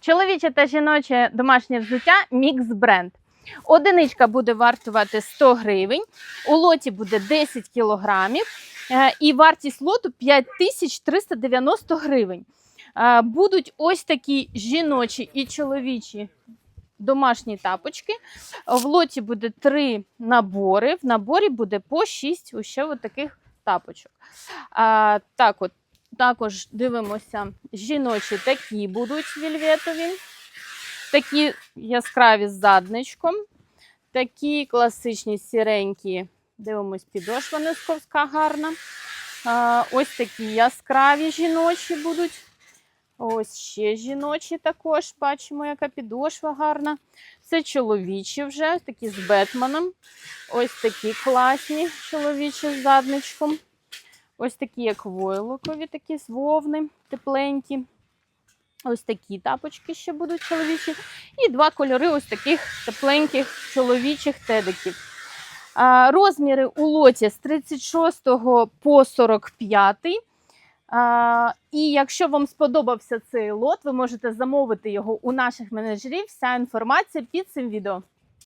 Чоловіче та жіноче домашнє взуття мікс бренд. Одиничка буде вартувати 100 гривень, у лоті буде 10 кілограмів, е, і вартість лоту 5390 гривень. Е, Будуть ось такі жіночі і чоловічі домашні тапочки. В лоті буде три набори. В наборі буде по 6 ще таких тапочок. А, так от, також дивимося, жіночі такі будуть вільветові, такі яскраві з задничком, такі класичні сіренькі. Дивимось, підошва низковська гарна. Ось такі яскраві жіночі будуть. Ось ще жіночі також. Бачимо, яка підошва гарна. Це чоловічі вже, такі з Бетменом. Ось такі класні чоловічі з задничком. Ось такі, як войлокові, такі з вовни, тепленькі. Ось такі тапочки ще будуть чоловічі. І два кольори ось таких тепленьких чоловічих тедиків. Розміри у лоті з 36 по 45. А, і якщо вам сподобався цей лот, ви можете замовити його у наших менеджерів. Вся інформація під цим відео.